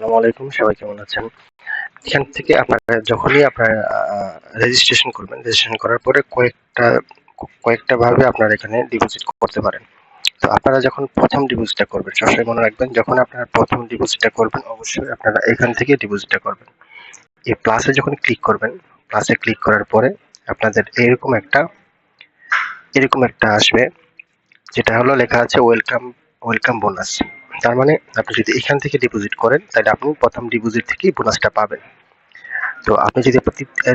আসসালামু আলাইকুম, সবাই কেমন আছেন? এখান থেকে আপনারা যখনই আপনারা রেজিস্ট্রেশন করবেন রেজিস্ট্রেশন করার পরে কয়েকটা কয়েকটা ভাবে আপনারা এখানে ডিপোজিট করতে পারেন। তো আপনারা যখন প্রথম ডিপোজিটটা করবেন, সবসময় মনে রাখবেন, যখন আপনারা প্রথম ডিপোজিটটা করবেন, অবশ্যই আপনারা এখান থেকে ডিপোজিটটা করবেন। এই প্লাসে যখন ক্লিক করবেন প্লাসে ক্লিক করার পরে আপনাদের এরকম একটা এরকম একটা আসবে, যেটা হলো লেখা আছে ওয়েলকাম ওয়েলকাম বোনাস তার মানে আপনি যদি এখান থেকে ডিপোজিট করেন, তাহলে আপনি প্রথম ডিপোজিট থেকেই বোনাসটা পাবেন। তো আপনি যদি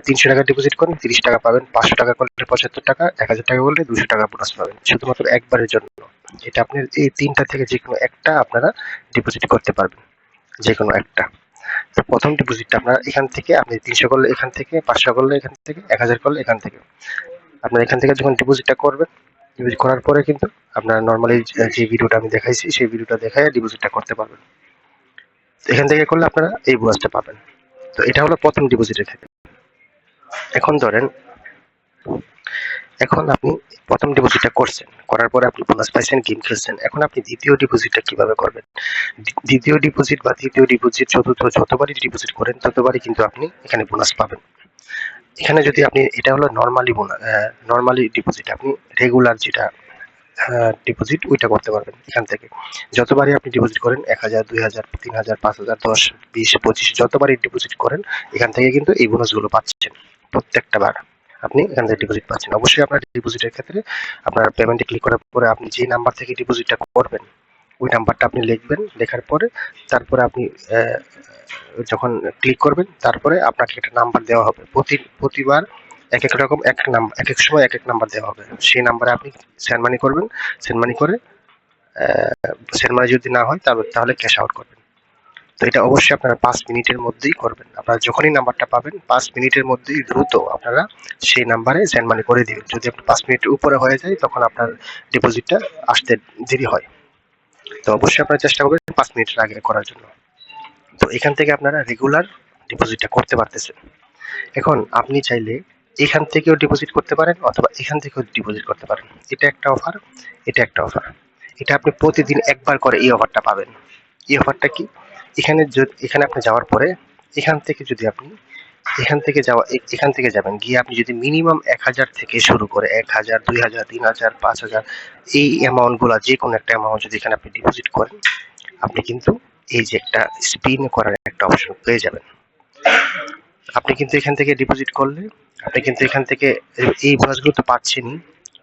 তিনশো টাকা ডিপোজিট করেন, তিরিশ টাকা পাবেন, পাঁচশো টাকা করলে পঁচাত্তর টাকা, এক হাজার টাকা করলে দুশো টাকা বোনাস পাবেন, শুধুমাত্র একবারের জন্য। এটা আপনি এই তিনটা থেকে যে কোনো একটা আপনারা ডিপোজিট করতে পারবেন, যে কোনো একটা। তো প্রথম ডিপোজিটটা আপনার এখান থেকে, আপনি তিনশো করলে এখান থেকে, পাঁচশো করলে এখান থেকে, এক হাজার করলে এখান থেকে। আপনার এখান থেকে যখন ডিপোজিটটা করবেন ডিপোজিট করার পরে কিন্তু আপনার নর্মালি যে ভিডিওটা আমি দেখাইছি, সেই ভিডিওটা দেখায় ডিপোজিটটা করতে পারবেন। এখান থেকে করলে আপনারা এই বোনাসটা পাবেন। তো এটা হলো প্রথম ডিপোজিটের ক্ষেত্রে। এখন ধরেন, এখন আপনি প্রথম ডিপোজিটটা করছেন, করার পরে আপনি বোনাস পাইছেন গেম খেলছেন। এখন আপনি দ্বিতীয় ডিপোজিটটা কীভাবে করবেন? দ্বিতীয় ডিপোজিট বা তৃতীয় ডিপোজিট চতুর্থ, যতবারই ডিপোজিট করেন, ততবারই কিন্তু আপনি এখানে বোনাস পাবেন। এখানে যদি আপনি, এটা হলো নর্মালি নর্মালি ডিপোজিট আপনি রেগুলার যেটা ডিপোজিট ওইটা করতে পারবেন এখান থেকে। যতবারই আপনি ডিপোজিট করেন, এক হাজার, দুই হাজার, তিন হাজার, পাঁচ হাজার, দশ, বিশ, পঁচিশ, যতবারই ডিপোজিট করেন, এখান থেকে কিন্তু এই বোনাসগুলো পাচ্ছেন। প্রত্যেকটা বার আপনি এখান থেকে ডিপোজিট পাচ্ছেন। অবশ্যই আপনার ডিপোজিটের ক্ষেত্রে আপনার পেমেন্টে ক্লিক করার পরে আপনি যে নাম্বার থেকে ডিপোজিটটা করবেন ওই নাম্বারটা আপনি লিখবেন, লেখার পরে তারপরে আপনি যখন ক্লিক করবেন, তারপরে আপনাকে একটা নাম্বার দেওয়া হবে। প্রতি, প্রতিবার এক এক রকম এক এক নাম্বার এক এক সময় এক এক নাম্বার দেওয়া হবে। সেই নাম্বারে আপনি সেন্ড মানি করবেন। সেন্ড মানি করে সেন্ড মানি যদি না হয়, তাহলে তাহলে ক্যাশ আউট করবেন। তো এটা অবশ্যই আপনারা পাঁচ মিনিটের মধ্যেই করবেন। আপনারা যখনই নাম্বারটা পাবেন, পাঁচ মিনিটের মধ্যেই দ্রুত আপনারা সেই নাম্বারে সেন্ড মানি করে দিবেন। যদি আপনি পাঁচ মিনিটের উপরে হয়ে যায়, তখন আপনার ডিপোজিটটা আসতে দেরি হয়। তো অবশ্যই আপনারা চেষ্টা করবেন পাঁচ মিনিটের আগে করার জন্য। তো এখান থেকে আপনারা রেগুলার ডিপোজিটটা করতে পারতেছেন। এখন আপনি চাইলে এখান থেকেও ডিপোজিট করতে পারেন অথবা এখান থেকেও ডিপোজিট করতে পারেন। এটা একটা অফার এটা একটা অফার এটা আপনি প্রতিদিন একবার করে এই অফারটা পাবেন। এই অফারটা কি? এখানে এখানে আপনি যাওয়ার পরে এখান থেকে যদি আপনি এখান থেকে যাওয়া এখান থেকে যাবেন। গিয়ে আপনি যদি মিনিমাম এক হাজার থেকে শুরু করে এক হাজার, দুই হাজার, তিন হাজার, পাঁচ হাজার, এই অ্যামাউন্টগুলো যে কোনো একটা অ্যামাউন্ট যদি এখানে আপনি ডিপোজিট করেন, আপনি কিন্তু এই যে একটা স্পিন করার একটা অপশন পেয়ে যাবেন। আপনি কিন্তু এখান থেকে ডিপোজিট করলে, আপনি কিন্তু এখান থেকে এই বোনাসগুলো তো পাচ্ছেনই।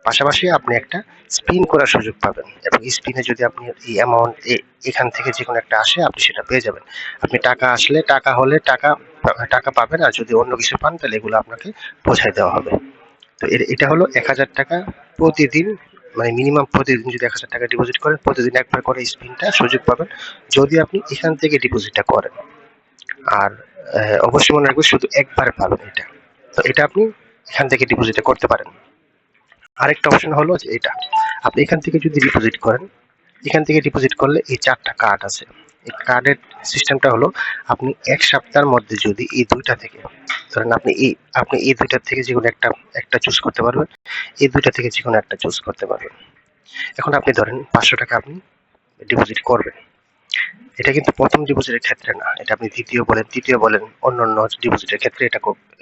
পাশাপাশি আপনি একটা স্পিন করার সুযোগ পাবেন এবং স্পিনে যদি আপনি এই অ্যামাউন্ট এখান থেকে যে কোনো একটা আসে, আপনি সেটা পেয়ে যাবেন। আপনি টাকা আসলে টাকা হলে টাকা টাকা পাবেন আর যদি অন্য কিছু পান, তাহলে এগুলো আপনাকে পৌঁছায় দেওয়া হবে। তো এটা হলো এক হাজার টাকা প্রতিদিন মানে মিনিমাম প্রতিদিন যদি এক হাজার টাকা ডিপোজিট করেন, প্রতিদিন একবার করে স্পিনটা সুযোগ পাবেন যদি আপনি এখান থেকে ডিপোজিটটা করেন। আর অবশ্যই মনে রাখবেন শুধু একবার পাবেন এটা। তো এটা আপনি এখান থেকে ডিপোজিটটা করতে পারেন। আরেকটা অপশন হলো যে এটা। আপনি এখান থেকে যদি ডিপোজিট করেন, এখান থেকে ডিপোজিট করলে এই চারটা কার্ড আছে। এই কার্ডের সিস্টেমটা হলো, আপনি এক সপ্তাহের মধ্যে যদি এই দুইটা থেকে, ধরেন আপনি এই আপনি এই দুইটার থেকে যে কোনো একটা একটা চুজ করতে পারবেন, এই দুইটা থেকে যে কোনো একটা চুজ করতে পারবেন। এখন আপনি ধরেন পাঁচশো টাকা আপনি ডিপোজিট করবেন। এটা কিন্তু প্রথম ডিপোজিটের ক্ষেত্রে না, এটা আপনি দ্বিতীয় বলেন, তৃতীয় বলেন অন্য অন্য ডিপোজিটের ক্ষেত্রে এটা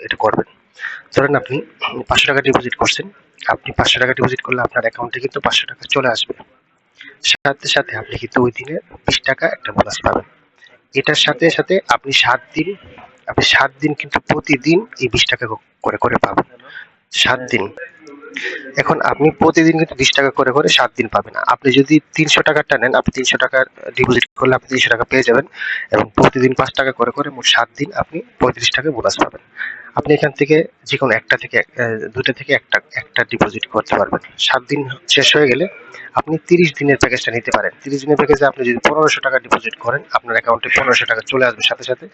এটা করবেন। ধরেন আপনি পাঁচশো টাকা ডিপোজিট করছেন, আপনি পাঁচশো টাকা ডিপোজিট করলে আপনার অ্যাকাউন্টে কিন্তু পাঁচশো টাকা চলে আসবে। সাথে সাথে আপনি কিন্তু ওই দিনে বিশ টাকা একটা বোনাস পাবেন। এটার সাথে সাথে আপনি সাত দিন, আপনি সাত দিন কিন্তু প্রতিদিন এই বিশ টাকা করে করে পাবেন। সাত দিন। এখন আপনি প্রতিদিন কিন্তু বিশ টাকা করে করে সাত দিন পাবেন। আপনি যদি তিনশো টাকাটা নেন, আপনি তিনশো টাকা ডিপোজিট করলে আপনি তিনশো টাকা পেয়ে যাবেন এবং প্রতিদিন পাঁচ টাকা করে করে মোট সাত দিন আপনি পঁয়ত্রিশ টাকা বোনাস পাবেন। আপনি এখান থেকে যে কোনো একটা থেকে দুটো থেকে একটা একটা ডিপোজিট করতে পারবেন। সাত দিন শেষ হয়ে গেলে আপনি তিরিশ দিনের প্যাকেজটা নিতে পারেন। তিরিশ দিনের প্যাকেজে আপনি যদি পনেরোশো টাকা ডিপোজিট করেন, আপনার অ্যাকাউন্টে পনেরোশো টাকা চলে আসবে সাথে সাথে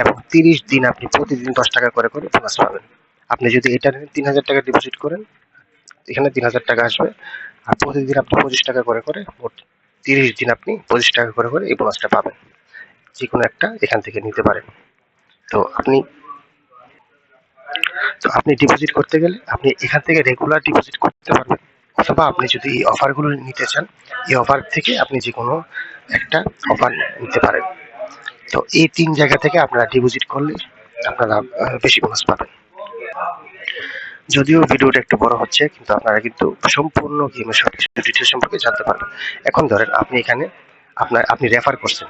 এবং তিরিশ দিন আপনি প্রতিদিন দশ টাকা করে করে বোনাস পাবেন। আপনি যদি এটা নেন তিন হাজার টাকা ডিপোজিট করেন, এখানে তিন হাজার টাকা আসবে। আর প্রতিদিন আপনি পঁচিশ টাকা করে করে মোট তিরিশ দিন আপনি পঁচিশ টাকা করে করে এই বোনাসটা পাবেন। যে কোনো একটা এখান থেকে নিতে পারেন। তো আপনি তো আপনি ডিপোজিট করতে গেলে আপনি এখান থেকে রেগুলার ডিপোজিট করতে পারবেন। অথবা আপনি যদি এই অফারগুলো নিতে চান, এই অফার থেকে আপনি যে কোনো একটা অফার নিতে পারেন। তো এই তিন জায়গা থেকে আপনারা ডিপোজিট করলে আপনারা বেশি বোনাস পাবেন। যদিও ভিডিওটা একটু বড় হচ্ছে, কিন্তু আপনারা কিন্তু সম্পূর্ণ গেমের সব কিছু ডিটেল সম্পর্কে জানতে পারবেন। এখন ধরেন আপনি এখানে আপনার, আপনি রেফার করছেন।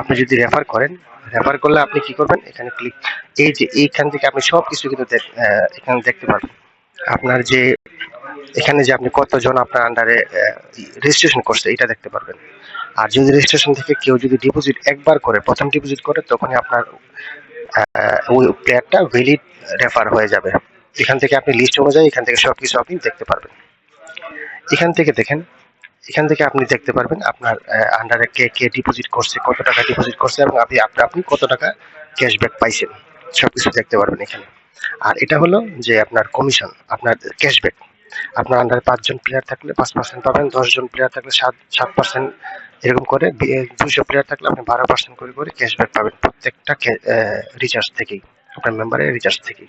আপনি যদি রেফার করেন রেফার করলে আপনি কি করবেন? এখানে ক্লিক এই যে এইখান থেকে আপনি সব কিছু কিন্তু এখানে দেখতে পারবেন। আপনার যে, এখানে যে আপনি কতজন আপনার আন্ডারে রেজিস্ট্রেশন করছে, এটা দেখতে পারবেন। আর যদি রেজিস্ট্রেশন থেকে কেউ যদি ডিপোজিট একবার করে, প্রথম ডিপোজিট করে, তখনই আপনার ওই প্লেয়ারটা ভ্যালিড রেফার হয়ে যাবে। এখান থেকে আপনি লিস্ট অনুযায়ী এখান থেকে সব কিছু আপনি দেখতে পারবেন। এখান থেকে দেখেন এখান থেকে আপনি দেখতে পারবেন আপনার আন্ডারে কে কে ডিপোজিট করছে, কত টাকা ডিপোজিট করছে এবং আপনি আপনি আপনি কত টাকা ক্যাশব্যাক পাইছেন সব কিছু দেখতে পারবেন এখানে। আর এটা হলো যে আপনার কমিশন আপনার ক্যাশব্যাক আপনার আন্ডারে পাঁচজন প্লেয়ার থাকলে পাঁচ পার্সেন্ট পাবেন, দশজন প্লেয়ার থাকলে সাত সাত পার্সেন্ট এরকম করে দুশো প্লেয়ার থাকলে আপনি বারো পার্সেন্ট করে করে ক্যাশব্যাক পাবেন প্রত্যেকটা রিচার্জ থেকেই, আপনার মেম্বারের রিচার্জ থেকেই।